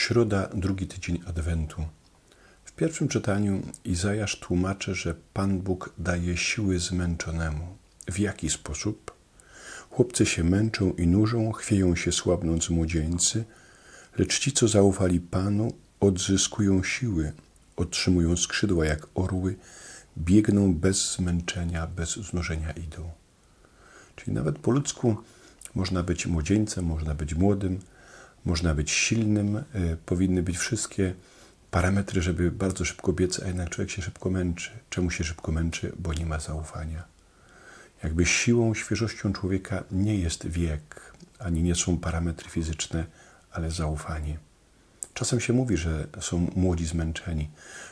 Środa, drugi tydzień Adwentu. W pierwszym czytaniu Izajasz tłumaczy, że Pan Bóg daje siły zmęczonemu. W jaki sposób? Chłopcy się męczą i nużą, chwieją się słabnąc młodzieńcy, lecz ci, co zaufali Panu, odzyskują siły, otrzymują skrzydła jak orły, biegną bez zmęczenia, bez znużenia idą. Czyli nawet po ludzku można być młodzieńcem, można być młodym, można być silnym, y, powinny być wszystkie parametry, żeby bardzo szybko biec, a jednak człowiek się szybko męczy. Czemu się szybko męczy? Bo nie ma zaufania. Jakby siłą, świeżością człowieka nie jest wiek, ani nie są parametry fizyczne, ale zaufanie. Czasem się mówi, że są młodzi zmęczeni.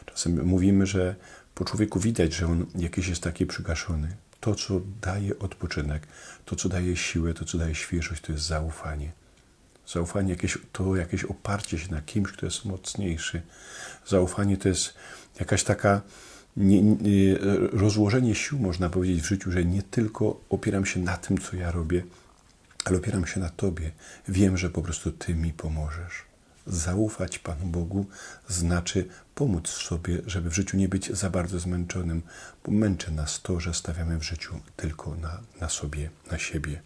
Czasem mówimy, że po człowieku widać, że on jakiś jest taki przygaszony. To, co daje odpoczynek, to, co daje siłę, to, co daje świeżość, to jest zaufanie. Zaufanie jakieś, to jakieś oparcie się na kimś, kto jest mocniejszy. Zaufanie to jest jakaś taka nie, nie, rozłożenie sił, można powiedzieć, w życiu, że nie tylko opieram się na tym, co ja robię, ale opieram się na Tobie. Wiem, że po prostu Ty mi pomożesz. Zaufać Panu Bogu znaczy pomóc sobie, żeby w życiu nie być za bardzo zmęczonym, bo męczy nas to, że stawiamy w życiu tylko na, na sobie, na siebie.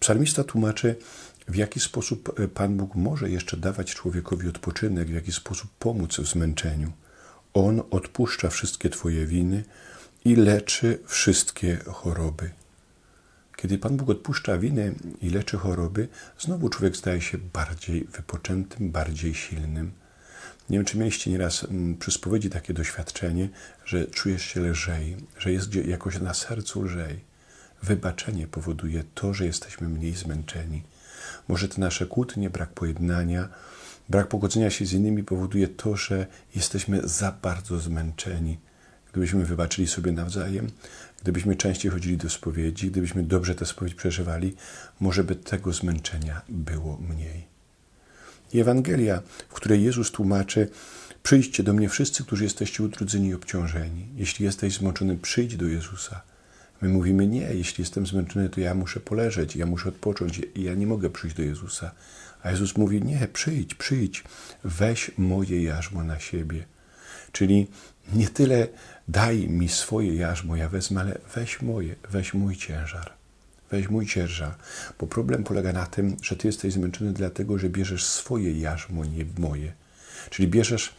Psalmista tłumaczy, w jaki sposób Pan Bóg może jeszcze dawać człowiekowi odpoczynek, w jaki sposób pomóc w zmęczeniu. On odpuszcza wszystkie Twoje winy i leczy wszystkie choroby. Kiedy Pan Bóg odpuszcza winy i leczy choroby, znowu człowiek staje się bardziej wypoczętym, bardziej silnym. Nie wiem, czy mieliście nieraz przy spowiedzi takie doświadczenie, że czujesz się lżej, że jest jakoś na sercu lżej. Wybaczenie powoduje to, że jesteśmy mniej zmęczeni. Może te nasze kłótnie, brak pojednania, brak pogodzenia się z innymi powoduje to, że jesteśmy za bardzo zmęczeni. Gdybyśmy wybaczyli sobie nawzajem, gdybyśmy częściej chodzili do spowiedzi, gdybyśmy dobrze tę spowiedź przeżywali, może by tego zmęczenia było mniej. I Ewangelia, w której Jezus tłumaczy: Przyjdźcie do mnie wszyscy, którzy jesteście utrudzeni i obciążeni. Jeśli jesteś zmęczony, przyjdź do Jezusa. My mówimy nie, jeśli jestem zmęczony, to ja muszę poleżeć, ja muszę odpocząć ja nie mogę przyjść do Jezusa. A Jezus mówi: Nie, przyjdź, przyjdź, weź moje jarzmo na siebie. Czyli nie tyle daj mi swoje jarzmo, ja wezmę, ale weź moje, weź mój ciężar. Weź mój ciężar, bo problem polega na tym, że ty jesteś zmęczony dlatego, że bierzesz swoje jarzmo, nie moje. Czyli bierzesz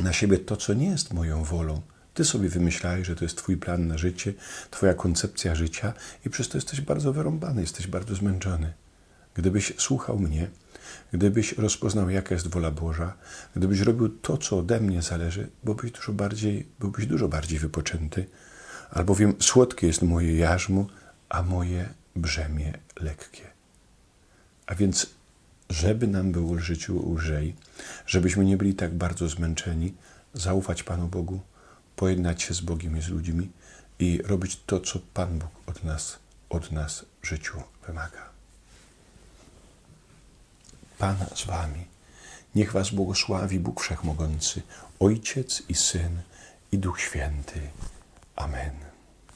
na siebie to, co nie jest moją wolą. Ty sobie wymyślałeś, że to jest Twój plan na życie, Twoja koncepcja życia i przez to jesteś bardzo wyrąbany, jesteś bardzo zmęczony. Gdybyś słuchał mnie, gdybyś rozpoznał, jaka jest wola Boża, gdybyś robił to, co ode mnie zależy, byłbyś dużo bardziej, byłbyś dużo bardziej wypoczęty, albowiem słodkie jest moje jarzmo, a moje brzemię lekkie. A więc, żeby nam było w życiu lżej, żebyśmy nie byli tak bardzo zmęczeni, zaufać Panu Bogu, pojednać się z Bogiem i z ludźmi i robić to, co Pan Bóg od nas, od nas w życiu wymaga. Pan z Wami. Niech Was błogosławi Bóg Wszechmogący, Ojciec i Syn i Duch Święty. Amen.